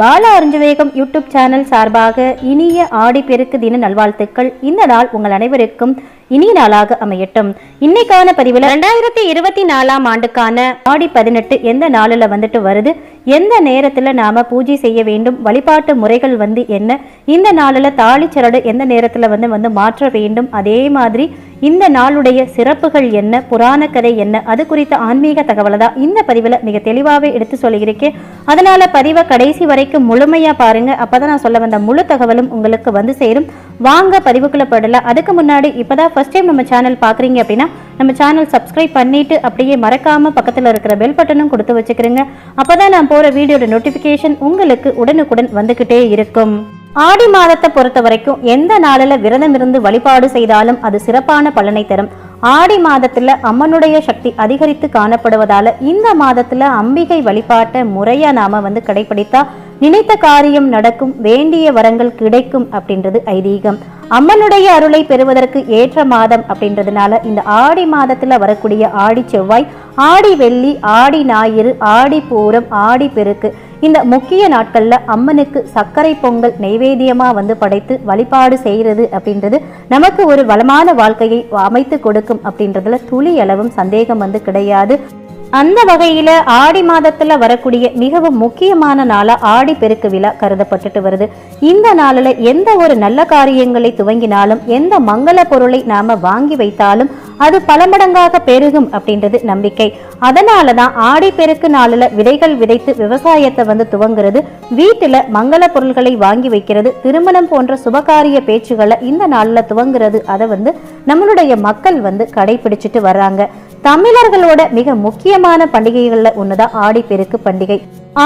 Bala அருஞ்சவேகம் YouTube channel சார்பாக இனிய ஆடி பெருக்கு தின நல்வாழ்த்துக்கள். இந்த நாள் உங்கள் அனைவருக்கும் இனிய நாளாக அமையட்டும். இன்னைக்கான பதிவில் ரெண்டாயிரத்தி இருபத்தி நாலாம் ஆண்டுக்கான ஆடி பதினெட்டு எந்த நாளில் வந்துட்டு வருது? எந்த நேரத்தில் நாம பூஜை செய்ய வேண்டும்? வழிபாட்டு முறைகள் வந்து என்ன? இந்த நாளில் தாளிச்சரடு எந்த நேரத்தில் வந்து வந்து மாற்ற வேண்டும்? அதே மாதிரி இந்த நாளுடைய சிறப்புகள் என்ன? புராண கதை என்ன? அது குறித்த ஆன்மீக தகவலை தான் இந்த பதிவில் மிக தெளிவாகவே எடுத்து சொல்லியிருக்கேன். அதனால பதிவை கடைசி வரை வரைக்கும் முழுமையா பாருங்க. அப்பதான் நான் சொல்ல வந்த முழு தகவலும் உங்களுக்கு வந்து சேரும். வாங்க பதிவுக்குள்ள போடலாம் அதுக்கு முன்னாடி இப்பதான் ஃபர்ஸ்ட் டைம் நம்ம சேனல் பார்க்குறீங்க அப்படின்னா நம்ம சேனல் சப்ஸ்கிரைப் பண்ணிட்டு அப்படியே மறக்காம பக்கத்துல இருக்கிற பெல் பட்டனும் கொடுத்து வச்சுக்கிறேங்க. அப்போ தான் நான் போற வீடியோட நோட்டிபிகேஷன் உங்களுக்கு உடனுக்குடன் வந்துகிட்டே இருக்கும். ஆடி மாதத்தை பொறுத்த வரைக்கும் எந்த நாளில் விரதம் இருந்து வழிபாடு செய்தாலும் அது சிறப்பான பலனை தரும். ஆடி மாதத்துல அம்மனுடைய சக்தி அதிகரித்து காணப்படுவதால இந்த மாதத்துல அம்பிகை வழிபாட்டை முறையா நாம வந்து கடைபிடித்தா நினைத்த காரியம் நடக்கும் வேண்டிய வரங்கள் கிடைக்கும் அப்படின்றது ஐதீகம். அம்மனுடைய அருளை பெறுவதற்கு ஏற்ற மாதம் அப்படின்றதுனால இந்த ஆடி மாதத்துல வரக்கூடிய ஆடி செவ்வாய் ஆடி வெள்ளி ஆடி ஞாயிறு ஆடி பூரம் ஆடி பெருக்கு இந்த முக்கிய நாட்கள்ல அம்மனுக்கு சர்க்கரை பொங்கல் நைவேத்தியமாக வந்து படைத்து வழிபாடு செய்யறது அப்படின்றது நமக்கு ஒரு வளமான வாழ்க்கையை அமைத்து கொடுக்கும் அப்படின்றதுல துளி அளவும் சந்தேகம் வந்து கிடையாது. அந்த வகையில் ஆடி மாதத்துல வரக்கூடிய மிகவும் முக்கியமான நாளா ஆடி பெருக்கு விழா கருதப்பட்டுட்டு வருது. இந்த நாளில் எந்த ஒரு நல்ல காரியங்களை துவங்கினாலும் எந்த மங்கள பொருளை நாம வாங்கி வைத்தாலும் அது பல மடங்காக பெருகும் அப்படின்றது நம்பிக்கை. அதனால தான் ஆடி பெருக்கு நாளில் விதைகள் விதைத்து விவசாயத்தை வந்து துவங்குறது வீட்டில் மங்கள பொருள்களை வாங்கி வைக்கிறது திருமணம் போன்ற சுபகாரிய பேச்சுகளை இந்த நாளில் துவங்குறது அதை வந்து நம்மளுடைய மக்கள் வந்து கடைபிடிச்சிட்டு வர்றாங்க. தமிழர்களோட மிக முக்கியமான பண்டிகைகள்ல ஒண்ணுதான் ஆடி பெருக்கு பண்டிகை.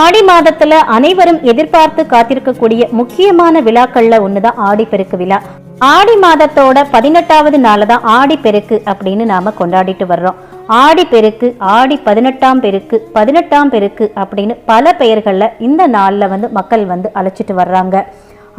ஆடி மாதத்துல அனைவரும் எதிர்பார்த்து காத்திருக்கக்கூடிய முக்கியமான விழாக்கள்ல ஒண்ணுதான் ஆடி பெருக்கு விழா. ஆடி மாதத்தோட பதினெட்டாவது நாள் தான் ஆடி பெருக்கு அப்படின்னு நாம கொண்டாடிட்டு வர்றோம். ஆடி பெருக்கு ஆடி பதினெட்டாம் பெருக்கு பதினெட்டாம் பெருக்கு அப்படின்னு பல பெயர்களில் இந்த நாளில் வந்து மக்கள் வந்து அழைச்சிட்டு வர்றாங்க.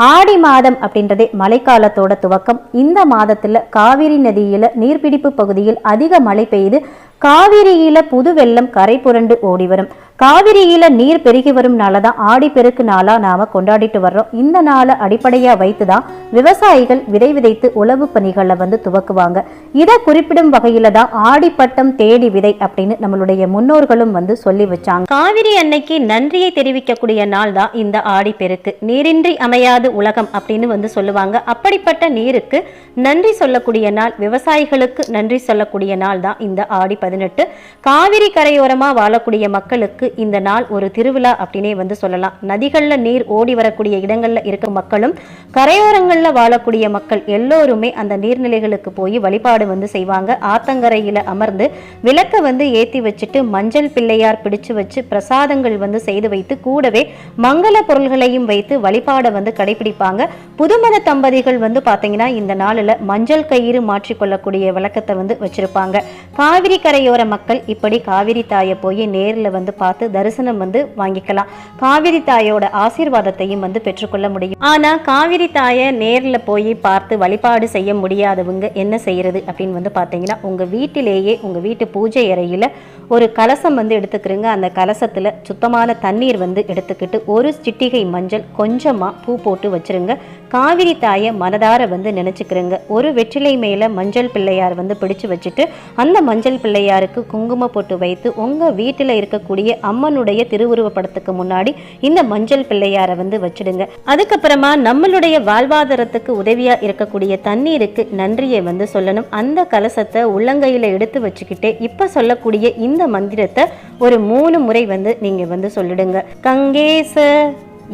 ஆடி மாதம் அப்படின்றதே மழைக்காலத்தோட துவக்கம். இந்த மாதத்துல காவிரி நதியில நீர்பிடிப்பு பகுதியில் அதிக மழை பெய்து காவிரியில புது வெள்ளம் கரை புரண்டு ஓடி வரும். காவிரியில நீர் பெருகி வரும் நாளதான் ஆடி பெருக்கு நாளா நாம கொண்டாடிட்டு வர்றோம். இந்த நாளை அடிப்படையா வைத்துதான் விவசாயிகள் விதை விதைத்து உழவு பணிகளை வந்து துவக்குவாங்க. இதை குறிப்பிடும் வகையில தான் ஆடிப்பட்டம் தேடி விதை அப்படின்னு நம்மளுடைய முன்னோர்களும் வந்து சொல்லி வச்சாங்க. காவிரி அன்னைக்கு நன்றியை தெரிவிக்கக்கூடிய நாள் தான் இந்த ஆடி பெருக்கு. நீரின்றி அமையாது உலகம் அப்படின்னு வந்து சொல்லுவாங்க. அப்படிப்பட்ட நீருக்கு நன்றி சொல்லக்கூடிய நாள் விவசாயிகளுக்கு நன்றி சொல்லக்கூடிய நாள் தான் இந்த ஆடி பதினெட்டு. காவிரி கரையோரமா வாழக்கூடிய மக்களுக்கு இந்த நாள் ஒரு திருவிழா அப்படின்னே வந்து சொல்லலாம். நதிகளில் நீர் ஓடி வரக்கூடிய இடங்களில் இருக்க மக்களும் கரையோரங்களில் வாழக்கூடிய மக்கள் எல்லோருமே அந்த நீர்நிலைகளுக்கு போய் வழிபாடு வந்து செய்வாங்க. ஆத்தங்கரையில் அமர்ந்து விளக்க வந்து ஏத்தி வச்சுட்டு மஞ்சள் பிள்ளையார் பிடிச்சு வச்சு பிரசாதங்கள் வந்து செய்து வைத்து கூடவே மங்கள பொருள்களையும் வைத்து வழிபாடை வந்து கடைபிடிப்பாங்க. புதுமத தம்பதிகள் வந்து பார்த்தீங்கன்னா இந்த நாளில் மஞ்சள் கயிறு மாற்றிக்கொள்ளக்கூடிய விளக்கத்தை வந்து வச்சிருப்பாங்க. காவிரி கரையோர மக்கள் இப்படி காவிரி தாயை போய் நேரில் வந்து பார்த்து தரிசனம் வந்து வாங்கிக்கலாம். காவிரி தாயோட ஆசீர்வாதத்தையும் வந்து பெற்றுக்கொள்ள முடியும். ஆனா காவிரி தாயை நேரில் போய் பார்த்து வழிபாடு செய்ய முடியாதவங்க என்ன செய்யறது அப்படின்னு வந்து பார்த்தீங்கன்னா உங்க வீட்டிலேயே உங்க வீட்டு பூஜை அறையில ஒரு கலசம் வந்து எடுத்துக்கிறீங்க. அந்த கலசத்துல சுத்தமான தண்ணீர் வந்து எடுத்துக்கிட்டு ஒரு சிட்டிகை மஞ்சள் கொஞ்சமா பூ போட்டு வச்சிருங்க. காவிரி தாயை மனதார வந்து நினச்சிக்கிறேங்க. ஒரு வெற்றிலை மேலே மஞ்சள் பிள்ளையார் வந்து பிடிச்சு வச்சுட்டு அந்த மஞ்சள் பிள்ளையாருக்கு குங்கும போட்டு வைத்து உங்கள் வீட்டில் இருக்கக்கூடிய அம்மனுடைய திருவுருவ படத்துக்கு முன்னாடி இந்த மஞ்சள் பிள்ளையாரை வந்து வச்சிடுங்க. அதுக்கப்புறமா நம்மளுடைய வாழ்வாதாரத்துக்கு உதவியாக இருக்கக்கூடிய தண்ணீருக்கு நன்றியை வந்து சொல்லணும். அந்த கலசத்தை உள்ளங்கையில் எடுத்து வச்சுக்கிட்டே இப்போ சொல்லக்கூடிய இந்த மந்திரத்தை ஒரு மூணு முறை வந்து நீங்கள் வந்து சொல்லிடுங்க. கங்கேச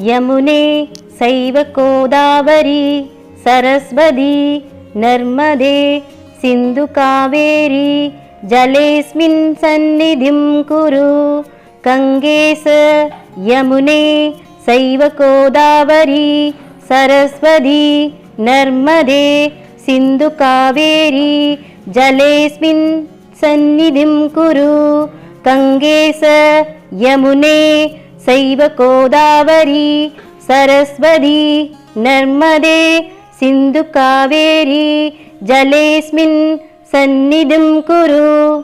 யமுனே சைவ கோதாவரி சரஸ்வதி நர்மதே சிந்து காவேரி ஜலேஸ்மின் சந்நிதிம் குரு கங்கேச யமுனே சைவ கோதாவரி சரஸ்வதி நர்மதே சிந்து காவேரி ஜலேஸ்மின் சந்நிதிம் குரு கங்கேச யமுனே சைவ கோதாவரி சரஸ்வதி நர்மதே சிந்து காவேரி ஜலேஸ்மின் சந்நிதம் குரு.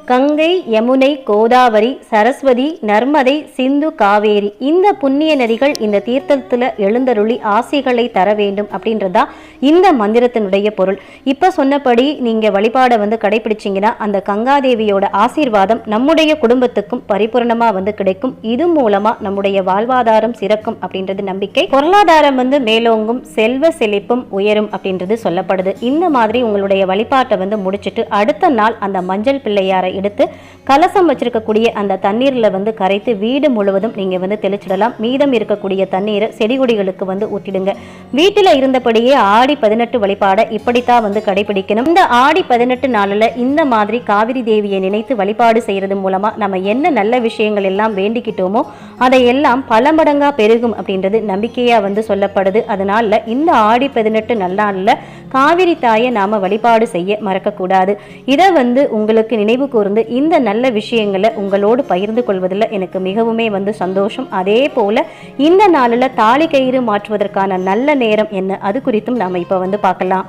கங்கை யமுனை கோதாவரி சரஸ்வதி நர்மதை சிந்து காவேரி. இந்த புண்ணிய நதிகள் இந்த தீர்த்தத்தில் எழுந்தருளி ஆசைகளை தர வேண்டும் அப்படின்றதா இந்த மந்திரத்தினுடைய பொருள். இப்போ சொன்னபடி நீங்கள் வழிபாடை வந்து கடைபிடிச்சிங்கன்னா அந்த கங்காதேவியோட ஆசீர்வாதம் நம்முடைய குடும்பத்துக்கும் பரிபூர்ணமாக வந்து கிடைக்கும். இது மூலமாக நம்முடைய வாழ்வாதாரம் சிறக்கும் அப்படின்றது நம்பிக்கை. பொருளாதாரம் வந்து மேலோங்கும் செல்வ செழிப்பும் உயரும் அப்படின்றது சொல்லப்படுது. இந்த மாதிரி உங்களுடைய வழிபாட்டை வந்து முடிச்சிட்டு அடுத்த நாள் அந்த மஞ்சள் பிள்ளையாரை எடுத்து கலசம் வச்சிருக்கக்கூடிய அந்த தண்ணீரில் வந்து கரைத்து வீடு முழுவதும் நீங்கள் வந்து தெளிச்சிடலாம். மீதம் இருக்கக்கூடிய தண்ணீரை செடி கொடிகளுக்கு வந்து ஊற்றிடுங்க. வீட்டில் இருந்தபடியே ஆடி பதினெட்டு வழிபாடை இப்படித்தான் வந்து கடைபிடிக்கணும். இந்த ஆடி பதினெட்டு நாளில் இந்த மாதிரி காவிரி தேவியை நினைத்து வழிபாடு செய்கிறது மூலமாக நம்ம என்ன நல்ல விஷயங்கள் எல்லாம் வேண்டிக்கிட்டோமோ அதையெல்லாம் பல மடங்காக பெருகும் அப்படின்றது நம்பிக்கையாக வந்து சொல்லப்படுது. அதனால இந்த ஆடி பதினெட்டு நல்லாளில் காவிரி தாயை நாம் வழிபாடு செய்ய மறக்கக்கூடாது. இதை வந்து உங்களுக்கு நினைவு கூர்ந்து இந்த நல்ல விஷயங்களை உங்களோடு பகிர்ந்து கொள்வதில் எனக்கு மிகவுமே வந்து சந்தோஷம். அதே போல் இந்த நாளில் தாலி கயிறு மாற்றுவதற்கான நல்ல நேரம் என்ன? அது குறித்தும் நாம் இப்போ வந்து பார்க்கலாம்.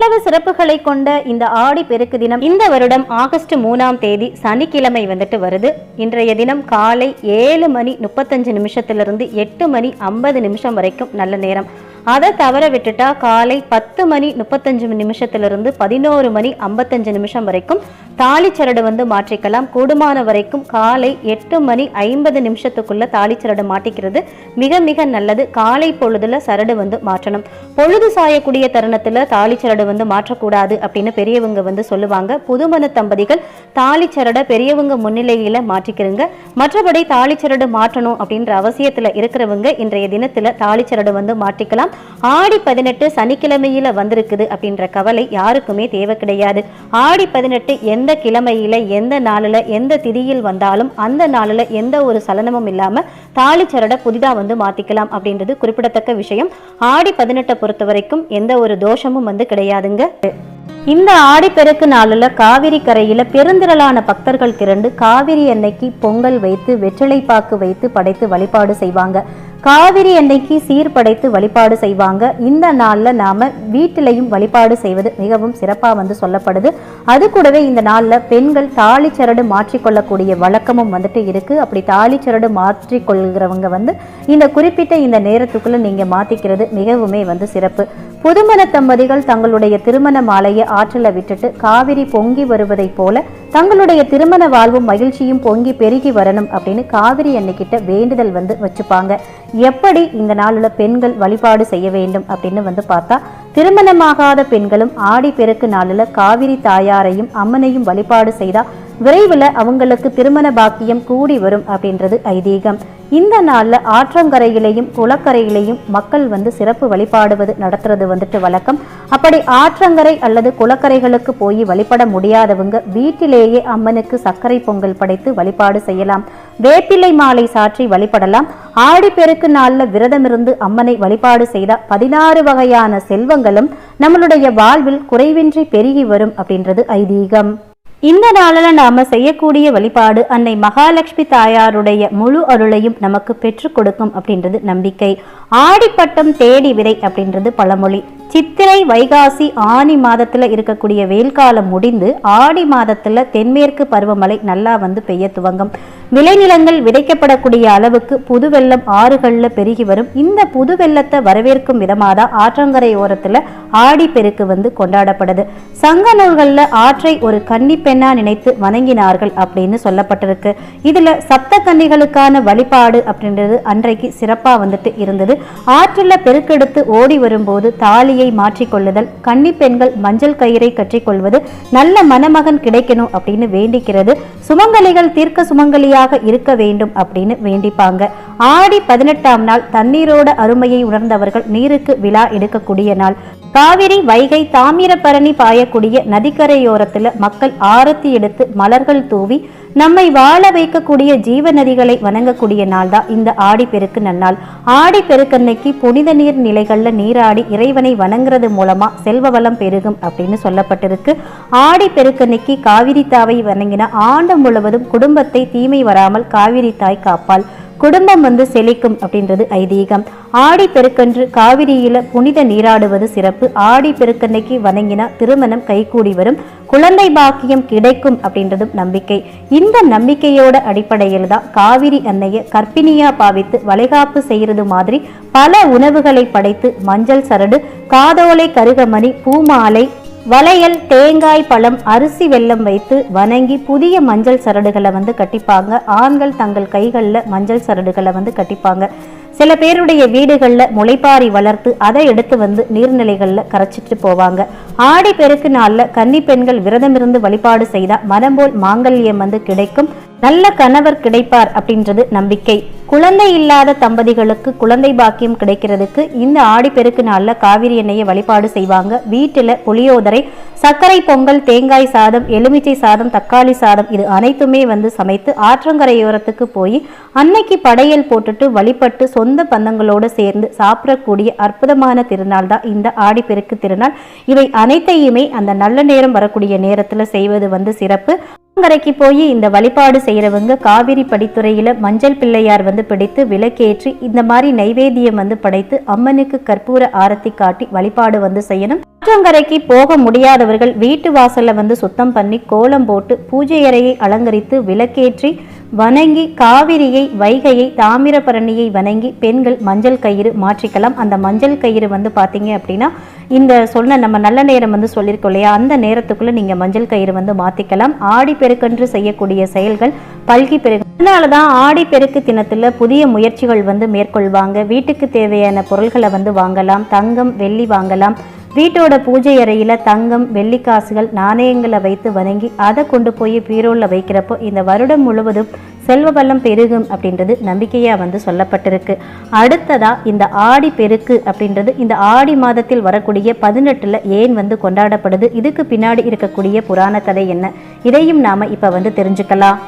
பலவு சிறப்புகளை கொண்ட இந்த ஆடி பெருக்கு தினம் இந்த வருடம் ஆகஸ்ட் மூணாம் தேதி சனிக்கிழமை வந்துட்டு வருது. இன்றைய தினம் காலை ஏழு மணி முப்பத்தஞ்சு நிமிஷத்திலிருந்து எட்டு மணி ஐம்பது நிமிஷம் வரைக்கும் நல்ல நேரம். அதை தவற விட்டுட்டா காலை பத்து மணி முப்பத்தஞ்சு நிமிஷத்திலிருந்து பதினோரு மணி ஐம்பத்தஞ்சு நிமிஷம் வரைக்கும் தாலிச்சரடு வந்து மாற்றிக்கலாம். கூடுமான வரைக்கும் காலை எட்டு மணி ஐம்பது நிமிஷத்துக்குள்ள தாலிச்சரடு மாட்டிக்கிறது. மிக மிக நல்லது. காலை பொழுதுல சரடு வந்து மாற்றணும். பொழுது சாயக்கூடிய தருணத்துல தாலிச்சரடு வந்து மாற்றக்கூடாது அப்படின்னு பெரியவங்க வந்து சொல்லுவாங்க. புதுமண தம்பதிகள் தாலிச்சரடை பெரியவங்க முன்னிலையில மாற்றிக்கிறங்க. மற்றபடி தாலிச்சரடு மாற்றணும் அப்படின்ற அவசியத்துல இருக்கிறவங்க இன்றைய தினத்துல தாலிச்சரடு வந்து மாற்றிக்கலாம். ஆடி பதினெட்டு சனிக்கிழமையில வந்திருக்குது அப்படின்ற கவலை யாருக்குமே தேவை கிடையாது. ஆடி பதினெட்டு எந்த கிழமையில எந்த நாளில் எந்த திதியில் வந்தாலும் அந்த நாளில் எந்த ஒரு சலனமும் இல்லாமல் தாலிச்சரடை புதிதாக வந்து மாற்றிக்கலாம் அப்படின்றது குறிப்பிடத்தக்க விஷயம். ஆடி பதினெட்டை பொறுத்த வரைக்கும் எந்த ஒரு தோஷமும் வந்து கிடையாதுங்க. இந்த ஆடிப்பெருக்கு நாளில் காவிரி கரையில் பெருந்திரளான பக்தர்கள் திரண்டு காவிரி அன்னைக்கு பொங்கல் வைத்து வெற்றிலைப்பாக்கு வைத்து படைத்து வழிபாடு செய்வாங்க. காவிரி அன்னைக்கு சீர் படைத்து வழிபாடு செய்வாங்க. இந்த நாளில் நாம் வீட்டிலையும் வழிபாடு செய்வது மிகவும் சிறப்பாக வந்து சொல்லப்படுது. அது கூடவே இந்த நாளில் பெண்கள் தாலிச்சரடு மாற்றிக்கொள்ளக்கூடிய வழக்கமும் வந்துட்டு இருக்கு. அப்படி தாலிச்சரடு மாற்றிக்கொள்கிறவங்க வந்து இந்த குறிப்பிட்ட இந்த நேரத்துக்குள்ளே நீங்கள் மாத்திக்கிறது மிகவுமே வந்து சிறப்பு. புதுமண தம்பதிகள் தங்களுடைய திருமண மாலையை ஆற்றில் விட்டுட்டு காவிரி பொங்கி வருவதைப் போல தங்களுடைய திருமண வாழ்வும் மகிழ்ச்சியும் பொங்கி பெருகி வரணும் அப்படின்னு காவிரி அன்னைக்கிட்ட வேண்டுதல் வந்து வச்சுப்பாங்க. எப்படி இந்த நாளில் பெண்கள் வழிபாடு செய்ய வேண்டும் அப்படின்னு வந்து பார்த்தா திருமணமாகாத பெண்களும் ஆடி பெருக்கு நாளில் காவிரி தாயாரையும் அம்மனையும் வழிபாடு செய்தா விரைவில் அவங்களுக்கு திருமண பாக்கியம் கூடி வரும் அப்படின்றது ஐதீகம். இந்த நாளில் ஆற்றங்கரையிலையும் குளக்கரையிலையும் மக்கள் வந்து சிறப்பு வழிபாடுவது நடத்துறது வந்துட்டு வழக்கம். அப்படி ஆற்றங்கரை அல்லது குளக்கரைகளுக்கு போய் வழிபட முடியாதவங்க வீட்டிலேயே அம்மனுக்கு சர்க்கரை பொங்கல் படைத்து வழிபாடு செய்யலாம். வேப்பிலை மாலை சாற்றி வழிபடலாம். ஆடிப்பெருக்கு நாளில் விரதமிருந்து அம்மனை வழிபாடு செய்தால் பதினாறு வகையான செல்வங்களும் நம்மளுடைய வாழ்வில் குறைவின்றி பெருகி வரும் அப்படின்றது ஐதீகம். இந்த நாளில் நாம செய்யக்கூடிய வழிபாடு அன்னை மகாலட்சுமி தாயாருடைய முழு அருளையும் நமக்கு பெற்றுக் கொடுக்கும் அப்படின்றது நம்பிக்கை. ஆடிப்பட்டம் தேடி விதை அப்படின்றது பழமொழி. சித்திரை வைகாசி ஆனி மாதத்துல இருக்கக்கூடிய வெயில் காலம் முடிந்து ஆடி மாதத்துல தென்மேற்கு பருவமழை நல்லா வந்து பெய்ய துவங்கும். விளைநிலங்கள் விதைக்கப்படக்கூடிய அளவுக்கு புது வெள்ளம் ஆறுகளில் பெருகி வரும். இந்த புது வெள்ளத்தை வரவேற்கும் விதமாக தான் ஆற்றங்கரை ஓரத்துல ஆடி பெருக்கு வந்து கொண்டாடப்படுது. சங்க நூல்களில் ஆற்றை ஒரு கன்னி பெண்ணா நினைத்து வணங்கினார்கள் அப்படின்னு சொல்லப்பட்டிருக்கு. இதில் சப்த கன்னிகளுக்கான வழிபாடு அப்படின்றது அன்றைக்கு சிறப்பா வந்துட்டு இருந்தது. ஆற்றில் பெருக்கெடுத்து ஓடி வரும்போது தாலியை மாற்றிக்கொள்ளுதல் கன்னி பெண்கள் மஞ்சள் கயிறை கற்றிக்கொள்வது நல்ல மணமகன் கிடைக்கணும் அப்படின்னு வேண்டிக்கிறது. சுமங்கலிகள் தீர்க்க சுமங்கலியாக இருக்க வேண்டும் அப்படின்னு வேண்டிப்பாங்க. ஆடி பதினெட்டாம் நாள் தண்ணீரோட அருமையை உணர்ந்தவர்கள் நீருக்கு விழா எடுக்கக்கூடிய நாள். காவிரி வைகை தாமிரபரணி பாயக்கூடிய நதிக்கரையோரத்தில் மக்கள் ஆரத்தி எடுத்து மலர்கள் தூவி நம்மை வாழ வைக்கக்கூடிய ஜீவ நதிகளை வணங்கக்கூடிய நாள் தான் இந்த ஆடி பெருக்கு நன்னாள் ஆடி பெருக்கன்னைக்கு புனித நீர் நிலைகளில் நீராடி இறைவனை வணங்குறது மூலமா செல்வ வளம் பெருகும் அப்படின்னு சொல்லப்பட்டிருக்கு. ஆடி பெருக்கன்னைக்கு காவிரி தாவை வணங்கினா ஆண்டு முழுவதும் குடும்பத்தை தீமை வராமல் காவிரி தாய் காப்பாள். குடும்பம் வந்து செழிக்கும் அப்படின்றது ஐதீகம். ஆடி பெருக்கன்று காவிரியில புனித நீராடுவது சிறப்பு. ஆடி பெருக்கன்னைக்கு வணங்கினா திருமணம் கைகூடி வரும். குழந்தை பாக்கியம் கிடைக்கும் அப்படின்றதும் நம்பிக்கை. இந்த நம்பிக்கையோட அடிப்படையில் தான் காவிரி அன்னையை கர்ப்பிணியா பாவித்து வளைகாப்பு செய்யறது மாதிரி பல உணவுகளை படைத்து மஞ்சள் சரடு காதோலை கருகமணி பூமாலை வளையல் தேங்காய் பழம் அரிசி வெல்லம் வைத்து வணங்கி புதிய மஞ்சள் சரடுகளை வந்து கட்டிப்பாங்க. ஆண்கள் தங்கள் கைகளில் மஞ்சள் சரடுகளை வந்து கட்டிப்பாங்க. சில பேருடைய வீடுகளில் முளைப்பாரி வளர்த்து அதை எடுத்து வந்து நீர்நிலைகளில் கரைச்சிட்டு போவாங்க. ஆடி பெருக்கு நாளில் கன்னி பெண்கள் விரதமிருந்து வழிபாடு செய்தால் மனம் போல் மாங்கல்யம் வந்து கிடைக்கும். நல்ல கணவர் கிடைப்பார் அப்படின்றது நம்பிக்கை. குழந்தை இல்லாத தம்பதிகளுக்கு குழந்தை பாக்கியம் கிடைக்கிறதுக்கு இந்த ஆடிப்பெருக்கு நாளில் காவிரி எண்ணெயை வழிபாடு செய்வாங்க. வீட்டில் புளியோதரை சர்க்கரை பொங்கல் தேங்காய் சாதம் எலுமிச்சை சாதம் தக்காளி சாதம் இது அனைத்துமே வந்து சமைத்து ஆற்றங்கரையோரத்துக்கு போய் அன்னைக்கு படையல் போட்டுட்டு வழிபட்டு சொந்த பந்தங்களோடு சேர்ந்து சாப்பிடக்கூடிய அற்புதமான திருநாள் தான் இந்த ஆடிப்பெருக்கு திருநாள். இவை அனைத்தையுமே அந்த நல்ல நேரம் வரக்கூடிய நேரத்தில் செய்வது வந்து சிறப்பு. கரைக்கு போய் இந்த வழிபாடு செய்கிறவங்க காவிரி படித்துறையில் மஞ்சள் பிள்ளையார் வந்து பிடித்து விளக்கேற்றி இந்த மாதிரி நைவேத்தியம் வந்து படைத்து அம்மனுக்கு கற்பூர ஆரத்தி காட்டி வழிபாடு வந்து செய்யணும். ஆற்றங்கரைக்கு போக முடியாதவர்கள் வீட்டு வாசல்ல வந்து சுத்தம் பண்ணி கோலம் போட்டு பூஜை அறையை அலங்கரித்து விளக்கேற்றி வணங்கி காவிரியை வைகையை தாமிரபரணியை வணங்கி பெண்கள் மஞ்சள் கயிறு மாற்றிக்கலாம். அந்த மஞ்சள் கயிறு வந்து பார்த்தீங்க அப்படின்னா இந்த சொன்ன நம்ம நல்ல நேரம் வந்து சொல்லியிருக்கோம் இல்லையா? அந்த நேரத்துக்குள்ள நீங்க மஞ்சள் கயிறு வந்து மாத்திக்கலாம். ஆடி பெருக்கன்று செய்யக்கூடிய செயல்கள் பல்கி பெருக்கு அதனால தான் ஆடி பெருக்கு தினத்துல புதிய முயற்சிகள் வந்து மேற்கொள்வாங்க. வீட்டுக்கு தேவையான பொருள்களை வந்து வாங்கலாம். தங்கம் வெள்ளி வாங்கலாம். வீட்டோட பூஜை அறையில் தங்கம் வெள்ளிக்காசுகள் நாணயங்களை வைத்து வணங்கி அதை கொண்டு போய் பீரோலில் வைக்கிறப்போ இந்த வருடம் முழுவதும் செல்வ வல்லம் பெருகும் அப்படின்றது நம்பிக்கையாக வந்து சொல்லப்பட்டிருக்கு. அடுத்ததாக இந்த ஆடி பெருக்கு அப்படின்றது இந்த ஆடி மாதத்தில் வரக்கூடிய பதினெட்டில் ஏன் வந்து கொண்டாடப்படுது? இதுக்கு பின்னாடி இருக்கக்கூடிய புராண கதை என்ன? இதையும் நாம் இப்போ வந்து தெரிஞ்சுக்கலாம்.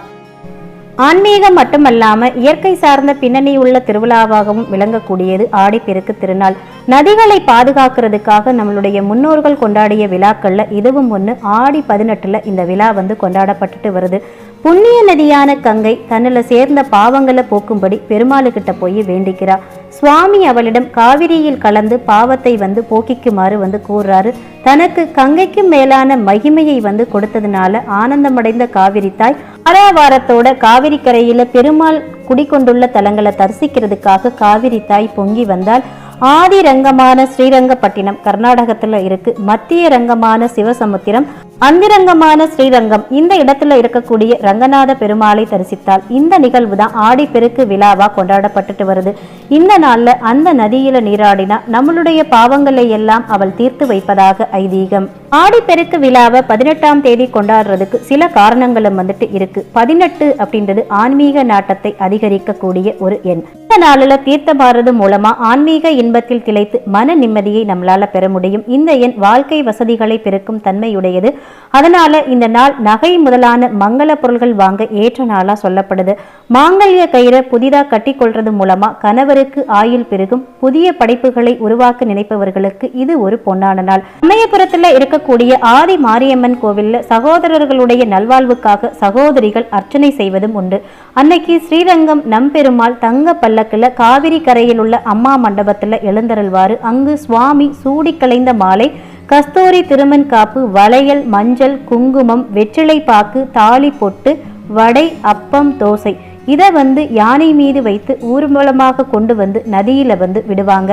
ஆன்மீகம் மட்டுமல்லாம இயற்கை சார்ந்த பின்னணி உள்ள திருவிழாவாகவும் விளங்கக்கூடியது ஆடிப்பெருக்கு திருநாள். நதிகளை பாதுகாக்கிறதுக்காக நம்மளுடைய முன்னோர்கள் கொண்டாடிய விழாக்கள்ல இதுவும் ஒன்று ஆடி பதினெட்டுல இந்த விழா வந்து கொண்டாடப்பட்டுட்டு வருது. புண்ணிய நதியான கங்கை தன்னில் சேர்ந்த பாவங்களை போக்கும்படி பெருமாளுக்கிட்ட போய் வேண்டிக்கிறா. சுவாமி அவளிடம் காவிரியில் கலந்து பாவத்தை வந்து போக்கிக்குமாறு வந்து கூறுறாரு. தனக்கு கங்கைக்கு மேலான மகிமையை வந்து கொடுத்ததுனால ஆனந்தமடைந்த காவிரி தாய் ஆராவாரத்தோட காவிரி கரையில பெருமாள் குடிக்கொண்டுள்ள தலங்களை தரிசிக்கிறதுக்காக காவிரி தாய் பொங்கி வந்தால் ஆதி ரங்கமான ஸ்ரீரங்கப்பட்டினம் கர்நாடகத்துல இருக்கு. மத்திய ரங்கமான சிவசமுத்திரம் அந்திரங்கமான ஸ்ரீரங்கம். இந்த இடத்துல இருக்கக்கூடிய ரங்கநாத பெருமாளை தரிசித்தால் இந்த நிகழ்வு தான் ஆடி பெருக்கு விழாவா கொண்டாடப்பட்டுட்டு வருது. இந்த நாள்ல அந்த நதியில நீராடினா நம்மளுடைய பாவங்களை எல்லாம் அவள் தீர்த்து வைப்பதாக ஐதீகம். ஆடி பெருக்கு விழாவை பதினெட்டாம் தேதி கொண்டாடுறதுக்கு சில காரணங்களும் வந்துட்டு இருக்கு. பதினெட்டு அப்படின்றது ஆன்மீக நாட்டத்தை அதிகரிக்கக்கூடிய ஒரு எண். இந்த நாளில் தீர்த்தமாறுறது மூலமா ஆன்மீக இன்பத்தில் திளைத்து மன நிம்மதியை நம்மளால பெற முடியும். இந்த எண் வாழ்க்கை வசதிகளை பெருக்கும் தன்மையுடையது. அதனால இந்த நாள் நகை முதலான மங்கள பொருள்கள் வாங்க ஏற்ற நாளா சொல்லப்படுது. மாங்கல்ய கயிறை புதிதாக கட்டி கொள்றது மூலமா கணவருக்கு ஆயுள் பெருகும். புதிய படைப்புகளை உருவாக்க நினைப்பவர்களுக்கு இது ஒரு பொன்னான நாள். சமயபுரத்துல இருக்கக்கூடிய ஆதி மாரியம்மன் கோவில்ல சகோதரர்களுடைய நல்வாழ்வுக்காக சகோதரிகள் அர்ச்சனை செய்வதும் உண்டு. அன்னைக்கு ஸ்ரீரங்கம் நம்பெருமாள் தங்க பல்ல வடக்கில் காவிரி கரையில் உள்ள அம்மா மண்டபத்தில் எழுந்தருள்வாறு. அங்கு சுவாமி சூடி கலைந்த மாலை கஸ்தூரி திருமன் காப்பு வளையல் மஞ்சள் குங்குமம் வெற்றிலை பாக்கு தாலி பொட்டு வடை அப்பம் தோசை. இதை வந்து யானை மீது வைத்து ஊர்வலமாக கொண்டு வந்து நதியில வந்து விடுவாங்க.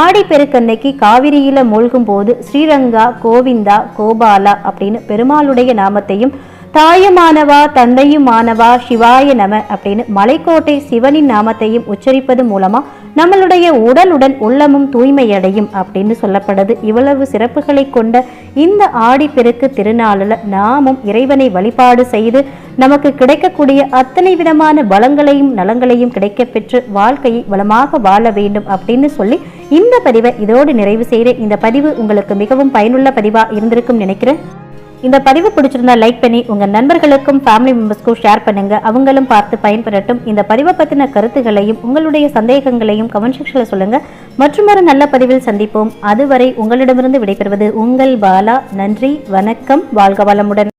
ஆடி பெருக்கன்னைக்கு காவிரியில மூழ்கும் போது ஸ்ரீரங்கா கோவிந்தா கோபாலா அப்படின்னு பெருமாளுடைய நாமத்தையும் தாயுமானவா தந்தையுமானவா சிவாய நம அப்படின்னு மலைக்கோட்டை சிவனின் நாமத்தையும் உச்சரிப்பது மூலமா நம்மளுடைய உடலுடன் உள்ளமும் தூய்மையடையும் அப்படின்னு சொல்லப்படுது. இவ்வளவு சிறப்புகளை கொண்ட இந்த ஆடிப்பெருக்கு திருநாளில் நாமும் இறைவனை வழிபாடு செய்து நமக்கு கிடைக்கக்கூடிய அத்தனை விதமான பலங்களையும் நலங்களையும் கிடைக்கப் பெற்று வாழ்க்கையை வளமாக வாழ வேண்டும் அப்படின்னு சொல்லி இந்த பதிவை இதோடு நிறைவு செய்கிறேன். இந்த பதிவு உங்களுக்கு மிகவும் பயனுள்ள பதிவா இருந்திருக்கும் நினைக்கிறேன். இந்த பதிவு பிடிச்சிருந்தா லைக் பண்ணி உங்க நண்பர்களுக்கும் ஃபேமிலி மெம்பர்ஸ்க்கும் ஷேர் பண்ணுங்க. அவங்களும் பார்த்து பயன்பெறட்டும். இந்த பதிவை பத்தின கருத்துகளையும் உங்களுடைய சந்தேகங்களையும் கமெண்ட் செக்ஷனில் சொல்லுங்க. மற்றும் ஒரு நல்ல பதிவில் சந்திப்போம். அதுவரை உங்களிடமிருந்து விடைபெறுவது உங்கள் பாலா. நன்றி வணக்கம். வாழ்க வளமுடன்.